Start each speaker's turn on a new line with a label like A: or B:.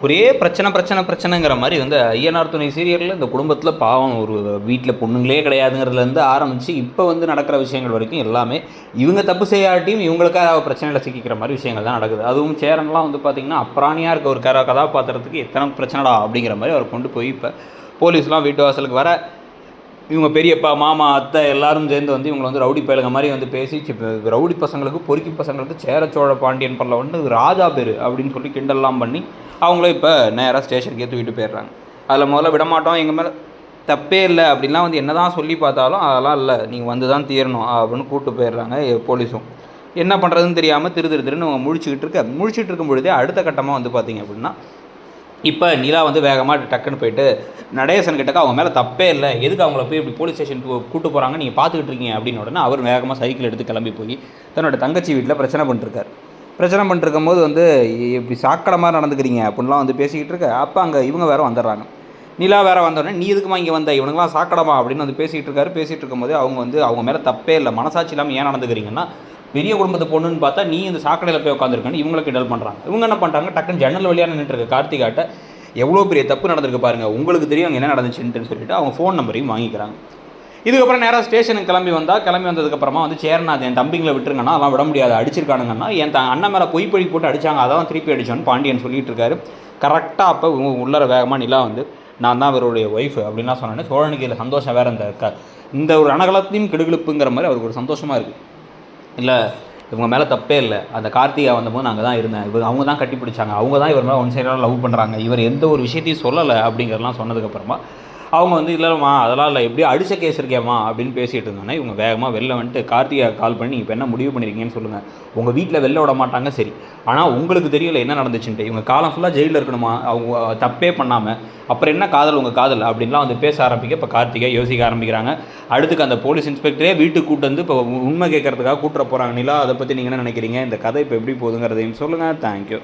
A: ஒரே பிரச்சனை பிரச்சனை பிரச்சனைங்கிற மாதிரி வந்து ஐயனார் துணை சீரியலில் இந்த குடும்பத்தில் பாவம் ஒரு வீட்டில் பொண்ணுங்களே கிடையாதுங்கிறதுலேருந்து ஆரம்பித்து இப்போ வந்து நடக்கிற விஷயங்கள் வரைக்கும் எல்லாமே இவங்க தப்பு செய்யாட்டியும் இவங்களுக்காக பிரச்சனையில் சிக்கிக்கிற மாதிரி விஷயங்கள் தான் நடக்குது. அதுவும் சேரன்லாம் வந்து பார்த்திங்கன்னா அப்ராணியாக இருக்க ஒரு கர கதாபாத்திரத்துக்கு எத்தனை பிரச்சனைடா அப்படிங்கிற மாதிரி அவர் கொண்டு போய் இப்போ போலீஸ்லாம் வீட்டு வாசலுக்கு வர இவங்க பெரியப்பா மாமா அத்தை எல்லாரும் சேர்ந்து வந்து இவங்களை வந்து ரவுடி பயலுங்க மாதிரி வந்து பேசி ரவுடி பசங்களுக்கு பொறுக்கி பசங்களுக்கு சேர சோழ பாண்டியன் பல்ல வந்து ராஜா பேர் அப்படின்னு சொல்லி கிண்டல்லாம் பண்ணி அவங்கள இப்போ நேராக ஸ்டேஷனுக்கே தூக்கிட்டு போயிடுறாங்க. அதில் முதல்ல விட மாட்டோம் எங்கள் மேலே தப்பே இல்லை அப்படின்லாம் வந்து என்ன தான் சொல்லி பார்த்தாலும் அதெல்லாம் இல்லை நீங்கள் வந்து தான் தீரணும் அப்படின்னு கூப்பிட்டு போயிடுறாங்க போலீஸும். என்ன பண்ணுறதுன்னு தெரியாமல் திரு திரு திருன்னு அவங்க முழிச்சுக்கிட்டு இருக்க முழிச்சிட்டு இருக்கும் பொழுதே அடுத்த கட்டமாக வந்து பார்த்தீங்க அப்படின்னா இப்போ நிலா வந்து வேகமாக டக்குன்னு போயிட்டு நடேசன் கிட்டக்க அவங்க மேலே தப்பே இல்லை. எதுக்கு அவங்கள போய் இப்படி போலீஸ் ஸ்டேஷன் கூட்டு போகிறாங்க நீங்கள் பார்த்துக்கிட்டு இருக்கீங்க அப்படின்னு உடனே அவர் வேகமாக சைக்கிள் எடுத்து கிளம்பி போய் தன்னோட தங்கச்சி வீட்டில் பிரச்சனை பண்ணிருக்கார். பிரச்சனை பண்ணிருக்கும் போது வந்து இப்படி சாக்கடை மாதிரி நடந்துக்கிறீங்க அப்படின்லாம் வந்து பேசிக்கிட்டு இருக்க. அப்போ அங்கே இவங்க வேற வந்துடுறாங்க. நிலா வேற வந்தோடனே நீ எதுக்குமா இங்கே வந்த? இவனுங்களாம் சாக்கடமா அப்படின்னு வந்து பேசிகிட்டு இருக்காரு. பேசிகிட்டு இருக்கும்போது அவங்க வந்து அவங்க மேலே தப்பே இல்லை. மனசாட்சி இல்லாமல் ஏன் நடந்துக்கிறீங்கன்னா பெரிய குடும்பத்து பொண்ணுன்னு பார்த்தா நீ இந்த சாக்கடையில் போய் உட்காந்துருக்கன்னு இவங்களுக்கு கிண்டல் பண்ணுறாங்க இவங்க என்ன பண்ணுறாங்க டக்குன்னு ஜன்னல் வழியாக நின்றுருக்கு கார்த்திகாட்ட எவ்வளோ பெரிய தப்பு நடந்திருக்கு பாருங்க உங்களுக்கு தெரியும் அங்கே என்ன நடந்துச்சுன்ட்டுன்னு சொல்லிட்டு அவங்க ஃபோன் நம்பரையும் வாங்கிக்கிறாங்க. இதுக்கப்புறம் நேராக ஸ்டேஷனுக்கு கிளம்பி வந்தால் கிளம்பி வந்ததுக்கப்புறமா வந்து சேரநாத் என் தம்பிங்களை விட்டுருங்கன்னா அதெல்லாம் விட முடியாது அடிச்சிருக்கானுங்கன்னா என் த அண்ணன் மேலே பொய் பழி போட்டு அடிச்சாங்க அதான் திருப்பி அடித்தோன்னு பாண்டியன் சொல்லிட்டு இருக்காரு. கரெக்டாக அப்போ உள்ளர வேகமாக நிலா வந்து நான் தான் அவருடைய ஒய்ஃப் அப்படின்லாம் சொன்னேன் சோழனுக்கு இதில் சந்தோஷம் வேறு இந்த இந்த ஒரு அனகலத்தையும் கிடுகிடுப்புங்கிற மாதிரி அவருக்கு ஒரு சந்தோஷமாக இருக்குது இல்லை இவங்க மேலே தப்பே இல்லை. அந்த கார்த்திகா வந்தபோது நாங்கள் தான் இருந்தேன். இவர் அவங்க தான் கட்டி பிடிச்சாங்க அவங்க தான் இவர் மேலே ஒன் சைடாக லவ் பண்ணுறாங்க இவர் எந்த ஒரு விஷயத்தையும் சொல்லலை அப்படிங்கிறதெல்லாம் சொன்னதுக்கப்புறமா அவங்க வந்து இல்லைம்மா அதெல்லாம் இல்லை. எப்படியும் அடிச்ச கேஸ் இருக்கேம்மா அப்படின்னு பேசிகிட்டு இருந்தானே இவங்க வேகமாக வெளில வந்துட்டு கார்த்திகா கால் பண்ணி இப்போ என்ன முடிவு பண்ணிருக்கீங்கன்னு சொல்லுங்கள் உங்கள் வீட்டில் வெளில விட மாட்டாங்க. சரி. ஆனால் உங்களுக்கு தெரியல என்ன நடந்துச்சுன்ட்டு. இவங்க காலம் ஃபுல்லாக ஜெயிலில் இருக்கணுமா? அவங்க தப்பே பண்ணாமல் அப்புறம் என்ன காதல் உங்கள் காதல்? அப்படின்லாம் வந்து பேச ஆரம்பிக்க இப்போ கார்த்திகா யோசிக்க ஆரம்பிக்கிறாங்க. அடுத்துக்கு அந்த போலீஸ் இன்ஸ்பெக்டரே வீட்டுக்கு கூட்டு வந்து இப்போ உண்மை கேட்கறதுக்காக கூட்டுற போகிறாங்க நிலா அதை பற்றி நீங்கள் என்ன நினைக்கிறீங்க? இந்த கதை இப்போ எப்படி போகுதுங்கிறதையும் சொல்லுங்கள் தேங்க்யூ